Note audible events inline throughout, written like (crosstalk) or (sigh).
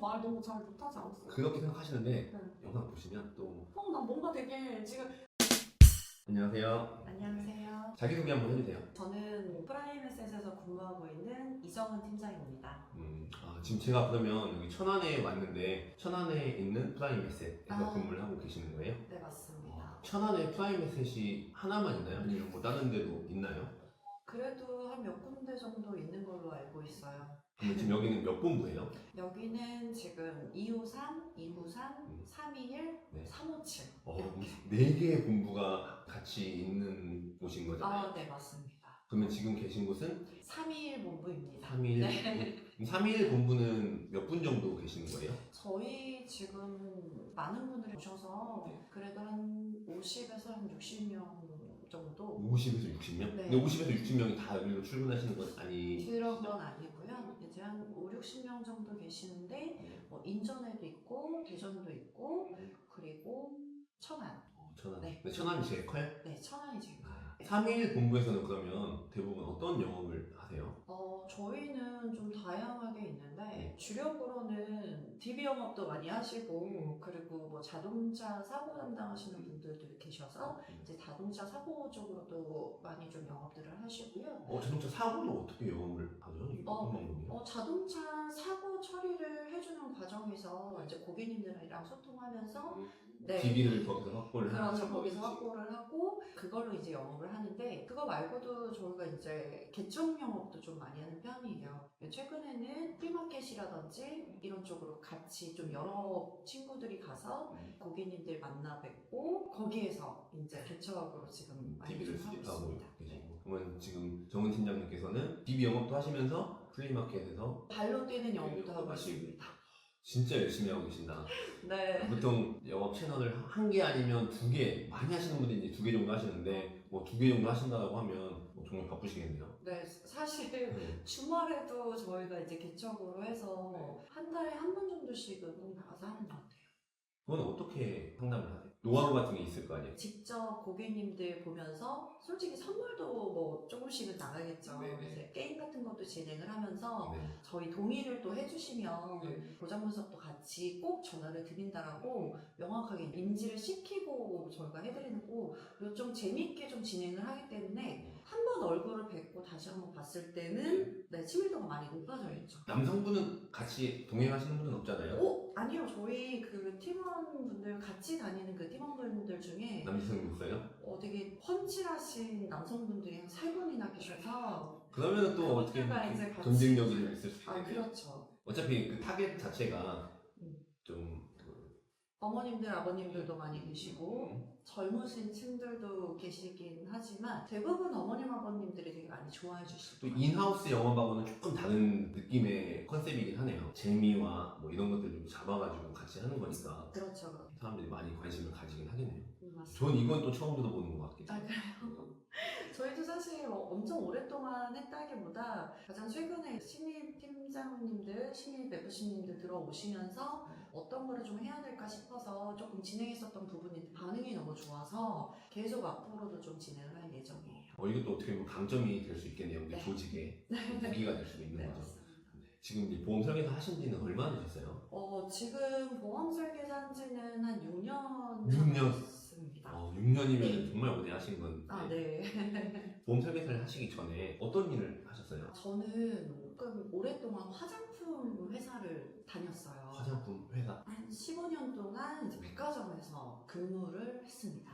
말 너무 잘 못하지 않았어요? 그렇게 생각하시는데 네. 영상 보시면 또 어, 나 뭔가 되게 지금 안녕하세요. 안녕하세요. 자기소개 한번 해주세요. 저는 프라임에셋에서 근무하고 있는 이정은 팀장입니다. 음, 아, 지금 제가 그러면 여기 천안에 왔는데 천안에 있는 프라임에셋에서 아. 근무를 하고 계시는 거예요? 네, 맞습니다. 천안에 프라임에셋이 하나만 있나요? 아니면 뭐 다른 데도 있나요? 그래도 한 몇 군데 정도 있는 걸로 알고 있어요. 그럼 지금 여기는 몇 본부예요? 여기는 지금 253, 293, 음. 321, 네. 357 어, 이렇게. 네 개의 본부가 같이 있는 곳인 거잖아요. 아, 네, 맞습니다. 그러면 지금 계신 곳은 321 본부입니다. 3일. 네. 3일 본부는 몇 분 정도 계시는 거예요? 저희 지금 많은 분들이 오셔서 네. 그래도 한 50에서 한 60명 정도 50에서 60명? 네. 근데 50에서 60명이 다 여기로 출근하시는 건 아니. 그런 건 아니고요. 이제 한 5, 60명 정도 계시는데 네. 뭐 인천에도 있고 대전도 있고 네. 그리고 천안. 어, 천안. 네. 근데 천안이 제일 커요? 네, 천안이 제일 커요. 3일 본부에서는 그러면 대부분 어떤 영업을 하세요? 어, 저희는 좀 다양하게 있는데 네. 주력으로는 DB 영업도 많이 하시고 그리고 뭐 자동차 사고 담당하시는 분들도 계셔서 이제 자동차 사고 쪽으로도 많이 좀 영업들을 하시고요. 어, 자동차 사고는 어떻게 영업을 하죠? 이게 어, 어떤 방법이에요? 어, 자동차 사고 처리를 해주는 과정에서 이제 고객님들이랑 소통하면서 네. DB를 거기서 확보를 그렇죠. 하는 거기서 거지. 확보를 하고 그걸로 이제 영업을 하는데 그거 말고도 저희가 이제 개점 영업도 좀 많이 하는 편이에요. 최근에는 프리마켓이라든지 이런 쪽으로 같이 좀 여러 친구들이 가서 음, 고객님들 만나 뵙고 거기에서 이제 개척으로 지금 많이 DB를 좀 하고 수집하고 있습니다. 계시고. 그러면 지금 정은 팀장님께서는 DB 영업도 하시면서 플리마켓에서 발로 뛰는 영업도 하고. 있습니다. 진짜 열심히 하고 계신다. (laughs) 네. 보통 영업 채널을 한 개 아니면 두 개, 많이 하시는 분들이 이제 두 개 정도 하시는데 뭐 두 개 정도 하신다고 하면 뭐 정말 바쁘시겠네요. 네, 사실 네. 주말에도 저희가 이제 개척으로 해서 한 달에 한 번 정도씩은 나가서 하는 것 같아요. 그건 어떻게 상담을 하세요? 노하우 같은 게 있을 거 아니에요? 직접 고객님들 보면서 솔직히 선물도 뭐 조금씩은 나가겠죠. 네네. 이제 게임 같은 것도 진행을 하면서 네. 저희 동의를 또 해주시면 네. 보장 분석도 같이 꼭 전화를 드린다라고 명확하게 인지를 시키고 저희가 해드리는 거좀 재밌게 좀 진행을 하기 때문에 한 번 얼굴을 뵙고 다시 한 번 봤을 때는 네, 친밀도가 많이 높아져 있죠. 남성분은 같이 동행하시는 분은 없잖아요. 오 아니요 저희 그 팀원분들 같이 다니는 그 팀원분들 중에 남성 있어요? 어, 되게 펀칠하신 남성분들이 한 세 분이나 계셔서 그러면 또 어떻게 이제 같이- 경쟁력이 좀 있을 수 아 있겠네요. 그렇죠 어차피 그 타겟 자체가 음. 좀 그, 어머님들 아버님들도 많이 계시고 음, 젊으신 층들도 계시긴 하지만 대부분 어머님 아버님들이 되게 많이 좋아해 또 주시고 인하우스 영업하고는 조금 다른 느낌의 컨셉이긴 하네요. 재미와 뭐 이런 것들 좀 잡아가지고 같이 하는 거니까 그렇죠 그렇죠. 사람들이 많이 관심을 가지긴 하겠네요. 음, 맞습니다. 전 이건 또 처음 들어보는 것 같긴 아, 해요. 그래요? (laughs) 저희도 사실 뭐 엄청 오랫동안 했다기보다 가장 최근에 신입 팀장님들, 신입 FC님들 들어오시면서 어떤 거를 좀 해야 될까 싶어서 조금 진행했었던 부분이 반응이 너무 좋아서 계속 앞으로도 좀 진행을 할 예정이에요. 어, 이것도 어떻게 보면 강점이 될 수 있겠네요. 우리 네. 조직의 (laughs) 무기가 될 수도 있는 네, 거죠. 맞습니다. 지금 이제 보험 설계사 하신 지는 얼마나 되셨어요? 어, 지금 보험 설계사 한 지는 한 6년 6년? 됐습니다. 어, 6년이면 네. 정말 오래 하신 건데 아, 네. (laughs) 보험 설계사를 하시기 전에 어떤 일을 하셨어요? 저는 조금 오랫동안 화장 품 회사를 다녔어요. 화장품 회사 한 15년 동안 이제 백화점에서 근무를 했습니다.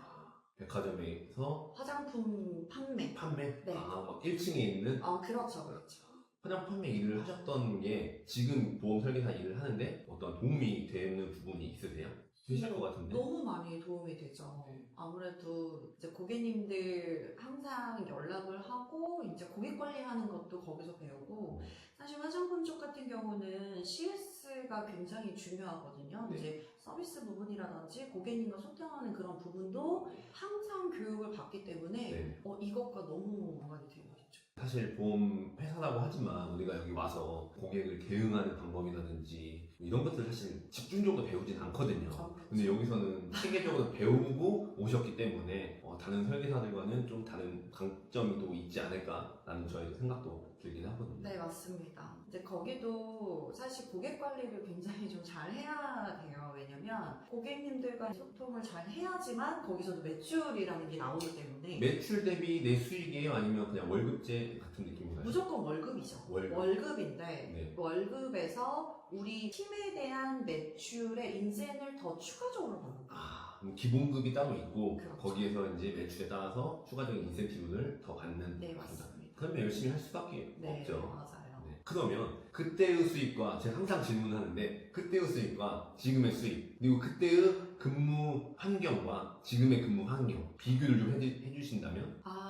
백화점에서 화장품 판매. 판매? 네. 아, 막 1층에 있는 아, 그렇죠, 그렇죠. 화장품 판매 일을 하셨던 게 지금 보험 설계사 일을 하는데 어떤 도움이 되는 부분이 있으세요? 되실 것 같은데 너무 많이 도움이 되죠. 아무래도 이제 고객님들 항상 연락을 하고 이제 고객 관리하는 것도 거기서 배우고 사실 화장품 쪽 같은 경우는 CS가 굉장히 중요하거든요. 네. 이제 서비스 부분이라든지 고객님과 소통하는 그런 부분도 항상 교육을 받기 때문에 네. 어, 이것과 너무 연관이 되어 있죠. 사실 보험 회사라고 하지만 우리가 여기 와서 고객을 대응하는 방법이라든지 이런 것들 사실 집중적으로 배우진 않거든요. 그렇죠. 근데 여기서는 체계적으로 배우고 오셨기 때문에 어, 다른 설계사들과는 좀 다른 강점이 또 있지 않을까라는 저희 생각도 들긴 하거든요. 네, 맞습니다. 이제 거기도 사실 고객 관리를 굉장히 좀 잘 해야 돼요. 왜냐면 고객님들과 소통을 잘 해야지만 거기서도 매출이라는 게 나오기 때문에 매출 대비 내 수익이에요? 아니면 그냥 월급제 같은 느낌인가요? 무조건 월급이죠. 월급. 인데 네. 월급에서 우리 팀에 대한 매출의 인센을 더 추가적으로 받는 거예요. 아, 그럼 기본급이 따로 있고 그렇죠. 거기에서 이제 매출에 따라서 추가적인 인센티브를 더 받는 네. 맞습니다. 그러면 열심히 할 수밖에 네, 없죠. 맞아요. 네. 그러면 그때의 수익과 제가 항상 질문하는데 그때의 수익과 지금의 수익 그리고 그때의 근무 환경과 지금의 근무 환경 비교를 좀 해주, 해주신다면 아,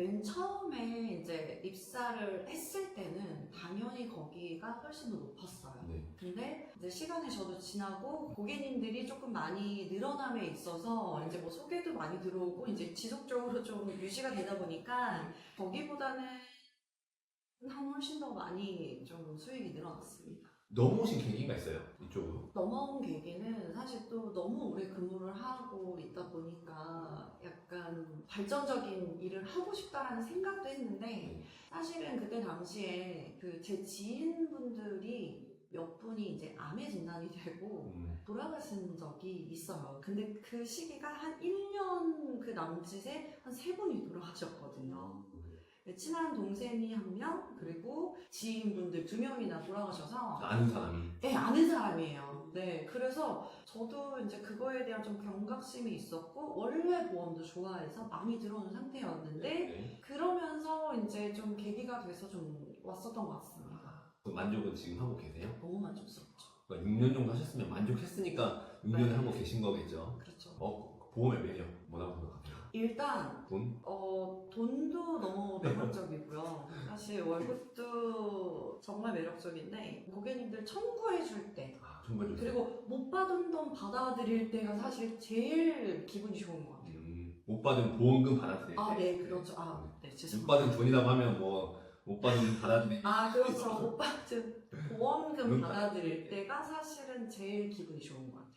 맨 처음에 이제 입사를 했을 때는 당연히 거기가 훨씬 더 높았어요. 네. 근데 이제 시간이 저도 지나고 고객님들이 조금 많이 늘어남에 있어서 이제 뭐 소개도 많이 들어오고 이제 지속적으로 좀 유지가 되다 보니까 거기보다는 한 훨씬 더 많이 좀 수익이 늘어났습니다. 넘어오신 계기가 있어요 이쪽으로 넘어온 계기는 사실 또 너무 오래 근무를 하고 있다 보니까 약간 발전적인 일을 하고 싶다라는 생각도 했는데 사실은 그때 당시에 그 제 지인분들이 몇 분이 이제 암에 진단이 되고 음, 돌아가신 적이 있어요. 근데 그 시기가 한 1년 그 남짓에 한 세 분이 돌아가셨거든요. 네, 친한 동생이 한 명, 그리고 지인분들 두 명이나 돌아가셔서 아는 사람이 네, 아는 사람이에요. 네, 그래서 저도 이제 그거에 대한 좀 경각심이 있었고, 원래 보험도 좋아해서 많이 들어오는 상태였는데, 네. 그러면서 이제 좀 계기가 돼서 좀 왔었던 것 같습니다. 그 만족은 지금 하고 계세요? 너무 만족스럽죠. 그러니까 6년 정도 하셨으면 만족했으니까 6년을 네. 하고 계신 거겠죠 그렇죠. 어, 보험의 매력 뭐라고 생각하세요? 일단, 돈? 어, 돈도 너무 (laughs) 매력적이고요. 사실 월급도 정말 매력적인데, 고객님들 청구해줄 때, 아, 정말 좀 그리고 못 받은 돈 받아들일 때가 사실 제일 기분이 좋은 것 같아요. 음, 못 받은 보험금 받아들일 때 아, 네, 그렇죠. 아, 네, 못 죄송합니다. 받은 돈이라고 하면 뭐 못 받은 받아들이 아, 그렇죠. (laughs) 못 받은 보험금 음, 받아들일 때가 사실은 제일 기분이 좋은 것 같아요.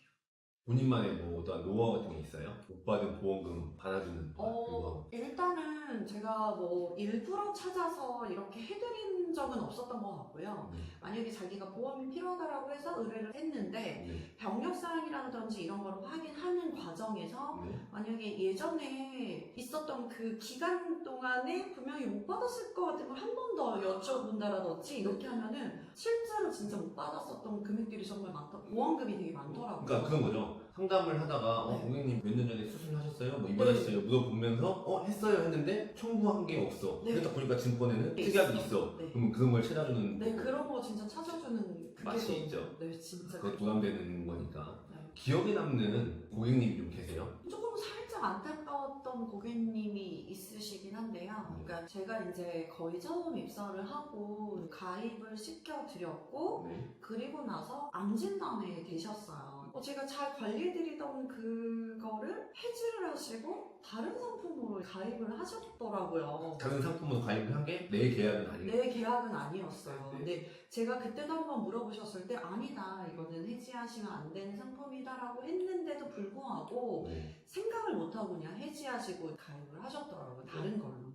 본인만의 뭐 어떤 노하우 같은 게 있어요? 못 받은 보험금 받아주는 어, 노하우 일단은 제가 뭐 일부러 찾아서 이렇게 해드린 적은 없었던 것 같고요. 네. 만약에 자기가 보험이 필요하다라고 해서 의뢰를 했는데 네. 병력사항이라든지 이런 걸 확인하는 과정에서 네. 만약에 예전에 있었던 그 기간 동안에 분명히 못 받았을 것 같은 걸 한 번 더 여쭤본다라든지 이렇게 하면은 실제로 진짜 못 받았었던 금액들이 정말 많다. 보험금이 되게 많더라고요. 그러니까 그런 거죠. 상담을 하다가 어, 네. 고객님 몇 년 전에 수술하셨어요? 뭐 입원하셨어요? 물어보면서 어 했어요 했는데 청구한 게 없어. 네. 그러다 보니까 증권에는 네, 특약이 있어. 있어. 네. 그럼 그런 걸 찾아주는 네, 그런 거 진짜 찾아주는 그게 맛이 너무- 있죠. 네, 진짜. 그거 부담되는 거니까 네. 기억에 남는 고객님이 좀 계세요? 조금 살짝 안타까웠던 고객님이 있으시긴 한데요. 네. 그러니까 제가 이제 거의 처음 입사를 하고 가입을 시켜드렸고 네. 그리고 나서 암 진단에 되셨어요. 어, 제가 잘 관리해드리던 그거를 해지를 하시고 다른 상품으로 가입을 하셨더라고요. 다른 상품으로 가입을 한 게 내 계약은 아니고 내 계약은 아니었어요. 네. 근데 제가 그때도 한번 물어보셨을 때 아니다 이거는 해지하시면 안 되는 상품이다라고 했는데도 불구하고 네. 생각을 못하고 그냥 해지하시고 가입을 하셨더라고요. 다른 걸로.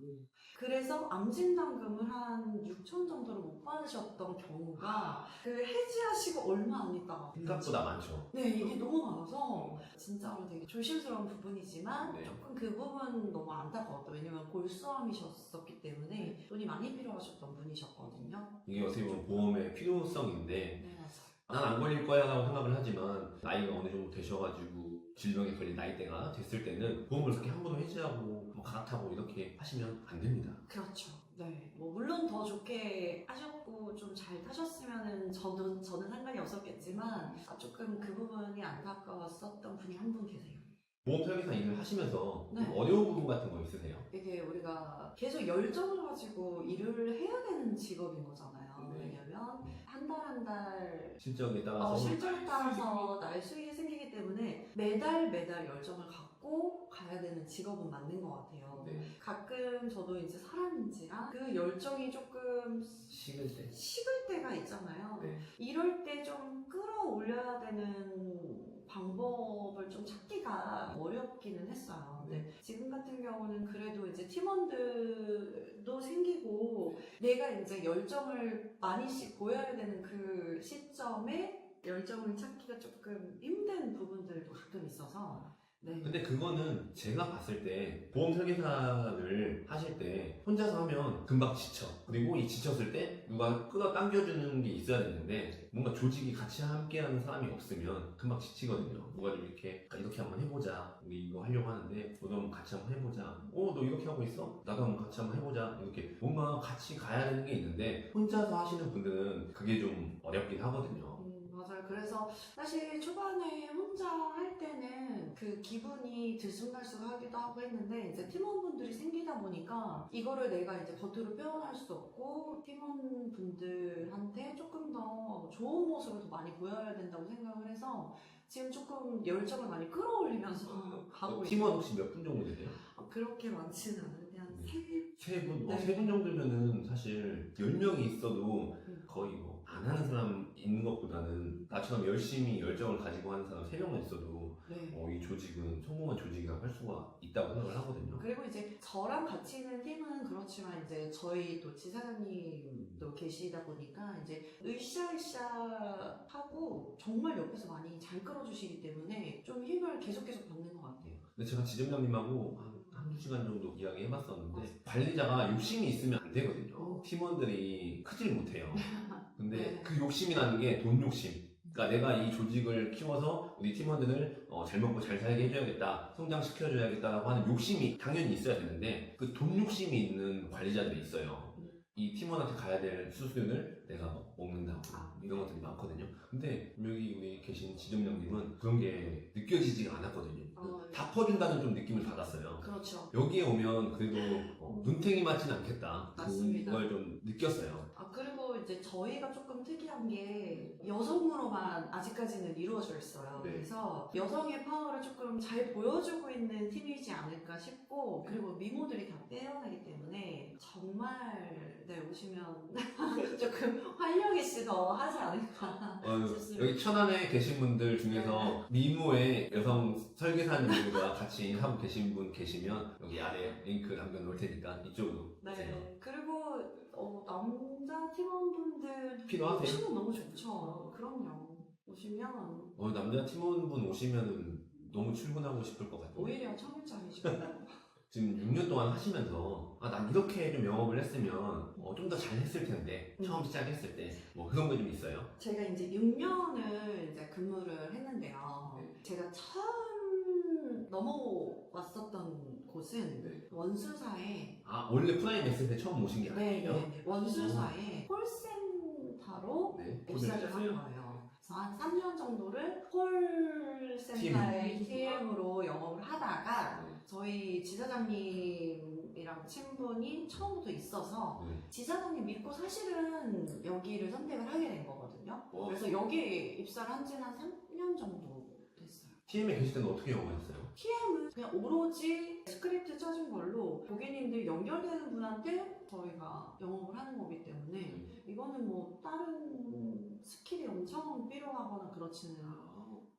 그래서 암진단금을 한 6천 정도를 못 받으셨던 경우가 그 해지하시고 얼마 안 있다가 생각보다 많죠. 네 이게 너무 많아서 진짜로 되게 조심스러운 부분이지만 네. 조금 그 부분 너무 안타까웠다. 왜냐면 골수암이셨었기 때문에 돈이 많이 필요하셨던 분이셨거든요. 이게 어떻게 보면 보험의 필요성인데 네. 난 안 걸릴 거야 라고 생각을 하지만 나이가 어느 정도 되셔가지고 질병에 걸린 나이대가 됐을 때는 보험을 그렇게 함부로 해지하고 뭐 갈아타고 이렇게 하시면 안 됩니다. 그렇죠. 네. 뭐 물론 더 좋게 하셨고 좀 잘 타셨으면은 저는 저는 상관이 없었겠지만 아, 조금 그 부분이 안타까웠었던 분이 한 분 계세요. 보험 설계사 일을 하시면서 네. 좀 어려운 부분 같은 거 있으세요? 이게 우리가 계속 열정을 가지고 일을 해야 되는 직업인 거잖아요. 네. 왜냐면 한 달 한 달 실적에 따라서 어, 실적에 따라서 나의 수익이 생기기 때문에 매달 매달 열정을 갖고 갖고 가야 되는 직업은 맞는 것 같아요. 네. 가끔 저도 이제 사람인지라 그 열정이 조금 식을 때. 식을 때가 있잖아요. 네. 이럴 때 좀 끌어올려야 되는 방법을 좀 찾기가 어렵기는 했어요. 근데 지금 같은 경우는 그래도 이제 팀원들도 생기고 내가 이제 열정을 많이씩 보여야 되는 그 시점에 열정을 찾기가 조금 힘든 부분들도 가끔 있어서 네. 근데 그거는 제가 봤을 때 보험 설계사를 하실 때 혼자서 하면 금방 지쳐. 그리고 이 지쳤을 때 누가 끌어 당겨주는 게 있어야 되는데 뭔가 조직이 같이 함께하는 사람이 없으면 금방 지치거든요. 누가 좀 이렇게 아, 이렇게 한번 해보자. 우리 이거 하려고 하는데 너도 한번 같이 한번 해보자. 어, 너 이렇게 하고 있어? 나도 한번 같이 한번 해보자. 이렇게 뭔가 같이 가야 되는 게 있는데 혼자서 하시는 분들은 그게 좀 어렵긴 하거든요. 음, 맞아요. 그래서 사실 초반에 혼자 할 때는 그 기분이 들쑥날쑥하기도 하고 했는데 이제 팀원분들이 생기다 보니까 이거를 내가 이제 겉으로 표현할 수 없고 팀원분들한테 조금 더 좋은 모습을 더 많이 보여야 된다고 생각을 해서 지금 조금 열정을 많이 끌어올리면서 가고 어, 있어요. 팀원 혹시 몇 분 정도 되세요? 아, 그렇게 많지는 않은데 한 네. 세세 분, 네. 어, 세분 정도면은 사실 10명이 있어도 음. 거의 뭐 안 하는 사람 있는 것보다는 나처럼 열심히 열정을 가지고 하는 사람 3명만 있어도 네. 어, 이 조직은 성공한 조직이라고 할 수가 있다고 생각을 하거든요. 그리고 이제 저랑 같이 있는 팀은 그렇지만 이제 저희 또 지사장님도 계시다 보니까 이제 으쌰으쌰 하고 정말 옆에서 많이 잘 끌어주시기 때문에 좀 힘을 계속 계속 받는 것 같아요. 근데 제가 지점장님하고 한, 한두 시간 정도 이야기 해봤었는데 관리자가 욕심이 있으면 안 되거든요. 어. 팀원들이 크질 못해요. (laughs) 근데 네. 그 욕심이라는 게 돈 욕심. 그러니까 내가 이 조직을 키워서 우리 팀원들을 어, 잘 먹고 잘 살게 해줘야겠다, 성장시켜줘야겠다라고 하는 욕심이 당연히 있어야 되는데 그 돈 욕심이 있는 관리자들이 있어요. 음. 이 팀원한테 가야 될 수수료를 내가 뭐 먹는다고 아. 이런 것들이 많거든요. 근데 여기 우리 계신 지점장님은 그런 게 느껴지지가 않았거든요. 어, 다 퍼준다는 좀 느낌을 받았어요. 그렇죠. 여기에 오면 그래도 어, 눈탱이 맞진 않겠다. 맞습니다. 그걸 좀 느꼈어요. 아 그리고 이제 저희가 조금 특이한 게 여성으로만 아직까지는 이루어져 있어요. 네. 그래서 여성의 파워를 조금 잘 보여주고 있는 팀이지 않을까 싶고 그리고 미모들이 다 빼어나기 때문에 오시면 (laughs) 조금 활력이 씨더 하지 않을까. 어, 좋습니다. 여기 천안에 계신 분들 중에서 미모의 여성 설계사님들과 같이 하고 계신 분 계시면 여기 아래 링크 남겨놓을 테니까 이쪽으로 오세요. 네. 그리고 어, 남자 팀원분들 필요하세요? 오시면 너무 좋죠. 그럼요. 오시면 어, 남자 팀원분 오시면은 너무 출근하고 싶을 것 같아요. 오히려 청일장이시고 지금 6년 동안 하시면서 아, 난 이렇게 좀 영업을 했으면 어, 좀더 잘했을 텐데 음. 처음 시작했을 때 뭐 그런 거좀 있어요. 제가 이제 6년을 이제 근무를 했는데요. 네. 제가 처음 넘어왔었던 곳은 네. 원수사에 아 원래 프라임 했을 때 처음 오신 게 네, 아니에요? 네, 네. 원수사에 콜센터로 네. 입사를 한 거예요. 그래서 한 3년 정도를 콜센터의 TM으로 영업을 하다가 네. 저희 지사장님이랑 친분이 처음부터 있어서 네. 지사장님 믿고 사실은 여기를 선택을 하게 된 거거든요. 어, 그래서 여기 입사를 한 지는 한 3년 정도 됐어요. TM에 계실 때는 어떻게 영업했어요? TM은 그냥 오로지 스크립트 짜준 걸로 고객님들 연결되는 분한테 저희가 영업을 하는 거기 때문에 이거는 뭐 다른 스킬이 엄청 필요하거나 그렇지는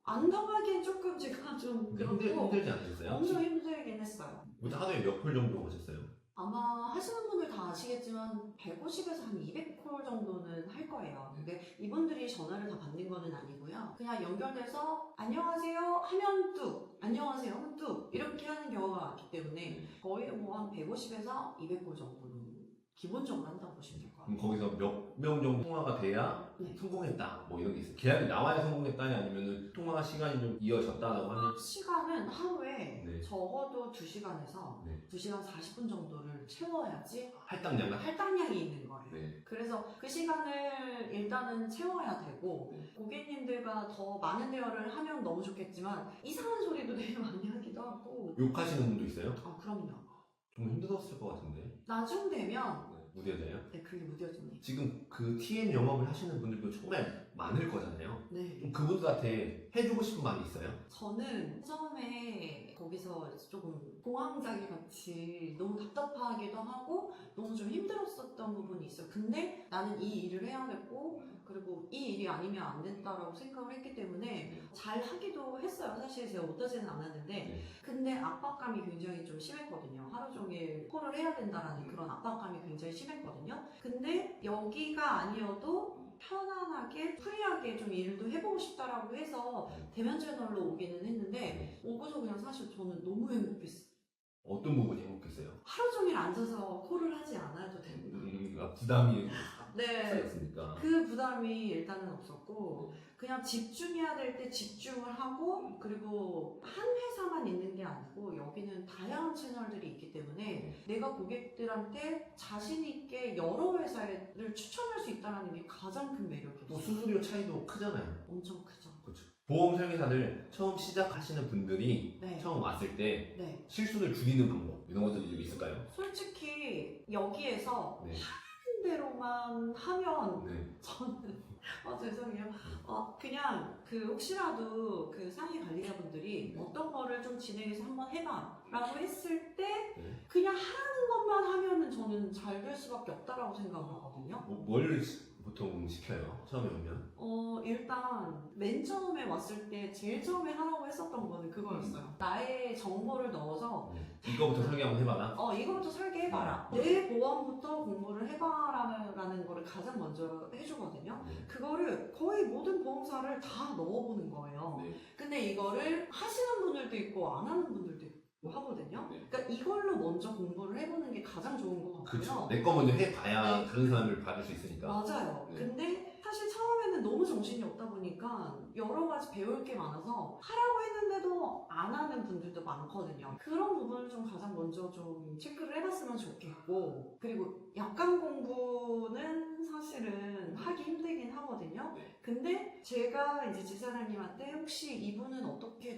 안 당하기엔 조금 제가 좀 근데 힘들, 그렇고 힘들지 않으셨어요? 엄청 힘들긴 했어요. 모두 하루에 몇 콜 정도 하셨어요? 아마 하시는 분들 다 아시겠지만 150에서 한 200콜 정도는 할 거예요. 근데 이분들이 전화를 다 받는 거는 아니고요. 그냥 연결돼서 안녕하세요 하면 뚝, 안녕하세요 뚝 이렇게 하는 경우가 많기 때문에 거의 뭐 한 150에서 200콜 정도는 기본적으로 한다고 보시면 될 것 같아요. 거기서 몇 명 정도 통화가 돼야 네. 성공했다 뭐 이런 게 있어요 계약이 나와야 성공했다니 아니면 통화 시간이 좀 이어졌다라고 하면 시간은 하루에 네. 적어도 2시간에서 네. 2시간 40분 정도를 채워야지 할당량가 할당량이 있는 거예요. 네. 그래서 그 시간을 일단은 채워야 되고 네. 고객님들과 더 많은 대화를 하면 너무 좋겠지만 이상한 소리도 되게 많이 하기도 하고 욕하시는 분도 있어요? 아 그럼요 좀 힘들었을 것 같은데 나중 되면 네. 무대자요? 네 그게 무뎌집니다 지금 그 TM 영업을 하시는 분들도 정말 많을 거잖아요 네 좀 그분들한테 해주고 싶은 말이 있어요? 저는 처음에 거기서 조금 공황장애 같이 너무 답답하기도 하고 너무 좀 힘들었었던 부분이 있어요. 근데 나는 이 일을 해야겠고 그리고 이 일이 아니면 안 된다라고 생각을 했기 때문에 잘 하기도 했어요. 사실 제가 못하지는 않았는데 네. 근데 압박감이 굉장히 좀 심했거든요. 하루 종일 콜을 해야 된다라는 그런 압박감이 굉장히 심했거든요. 근데 여기가 아니어도 편안하게 프리하게 좀 일도 해보고 싶다라고 해서 대면 채널로 오기는 했는데 오고서 그냥 사실 저는 너무 행복했어요. 어떤 부분이 행복했어요? 하루 종일 앉아서 콜을 하지 않아도 된다. 음, 아, 부담이 네. 쌓였으니까. 그 부담이 일단은 없었고 그냥 집중해야 될 때 집중을 하고 그리고 한 회사만 있는 게 아니고 여기는 다양한 채널들이 있기 때문에 내가 고객들한테 자신 있게 여러 회사를 추천할 수 있다는 게 가장 큰 또 매력이었어요. 수수료 차이도 크잖아요. 엄청 크죠. 그렇죠. 보험 설계사들 처음 시작하시는 분들이 네. 처음 왔을 때 네. 실수를 줄이는 방법 이런 것들이 좀 있을까요? 솔직히 여기에서 네. 하는 대로만 하면 네. 저는 아 (laughs) 죄송해요. 어 그냥 그 혹시라도 그 상위 관리자분들이 네. 어떤 거를 좀 진행해서 한번 해봐라고 했을 때 네. 그냥 하라는 것만 하면은 저는 잘 될 수밖에 없다라고 생각을 하거든요. 뭐, 뭘 시- 보통 시켜요? 처음에 오면? 어 일단 맨 처음에 왔을 때 제일 처음에 하라고 했었던 거는 그거였어요. 나의 정보를 넣어서 이거부터 설계 한번 해봐라. 어 이거부터 설계해봐라. 네. 내 보안부터 공부를 해봐라는 거를 가장 먼저 해주거든요. 네. 그거를 거의 모든 보험사를 다 넣어보는 거예요. 네. 근데 이거를 하시는 분들도 있고 안 하는 분들도 있고 하거든요. 네. 그러니까 이걸로 먼저 공부를 해보는 게 가장 좋은 것 같고요. 그렇죠. 내거 먼저 해봐야 네. 다른 사람을 받을 수 있으니까. 맞아요. 네. 근데 사실 처음에는 너무 정신이 없다 보니까 여러 가지 배울 게 많아서 하라고 했는데도 안 하는 분들도 많거든요. 그런 부분을 좀 가장 먼저 좀 체크를 해봤으면 좋겠고 그리고 약관 공부는 사실은 하기 힘들긴 하거든요. 네. 근데 제가 이제 지사장님한테 혹시 이분은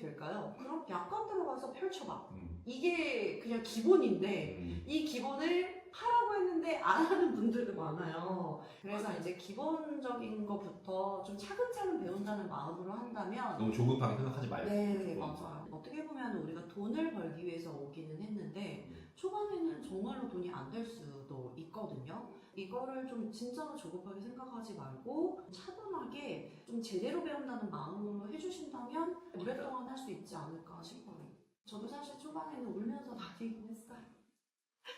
될까요? 그럼 약관 들어가서 펼쳐봐. 음. 이게 그냥 기본인데 음. 이 기본을 하라고 했는데 안 하는 분들도 많아요. 그래서 이제 기본적인 것부터 좀 차근차근 배운다는 마음으로 한다면 너무 조급하게 생각하지 말고. 네, 맞아요. 어떻게 보면 우리가 돈을 벌기 위해서 오기는 했는데 초반에는 정말로 돈이 안 될 수도 있거든요. 이거를 좀 진짜로 조급하게 생각하지 말고 차분하게 좀 제대로 배운다는 마음으로 해주신다면 오랫동안 할 수 있지 않을까 싶어요. 저도 사실 초반에는 울면서 다니긴 했어요.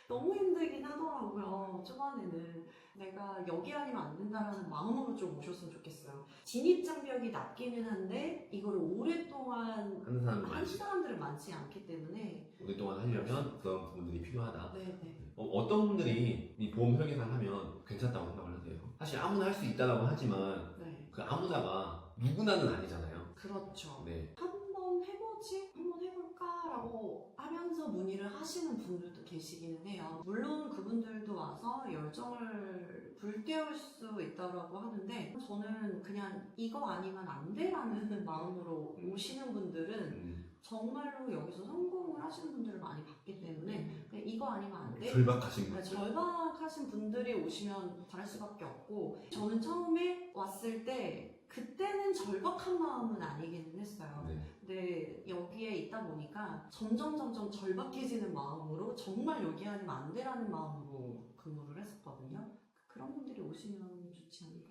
너무 힘들긴 하더라고요, 초반에는. 내가 여기 아니면 안 된다라는 마음으로 좀 오셨으면 좋겠어요. 진입 장벽이 낮기는 한데, 이거를 오랫동안 하는 사람이 한. 사람들은 많지 않기 때문에. 오랫동안 하려면 그런 부분들이 필요하다. 네네. 어, 떤 분들이 이 보험 설계사를 하면 괜찮다고 생각을 하세요? 사실 아무나 할 수 있다고 하지만 네. 그 아무나가 누구나는 아니잖아요. 그렇죠. 네. 한 번 해보지? 해볼까라고 하면서 문의를 하시는 분들도 계시기는 해요. 물론 그분들도 와서 열정을 불태울 수 있다고 하는데 저는 그냥 이거 아니면 안 돼라는 (laughs) 마음으로 오시는 분들은 음, 정말로 여기서 성공을 하시는 분들을 많이 봤기 때문에 그냥 이거 아니면 안 돼? 절박하신 네, 분들. 절박하신 분들이 오시면 잘할 수밖에 없고 저는 처음에 왔을 때 그때는 절박한 마음은 아니기는 했어요. 네. 근데 여기에 있다 보니까 점점 점점 절박해지는 마음으로 정말 여기 아니면 안 돼라는 마음으로 근무를 했었거든요. 그런 분들이 오시면 좋지 않을까.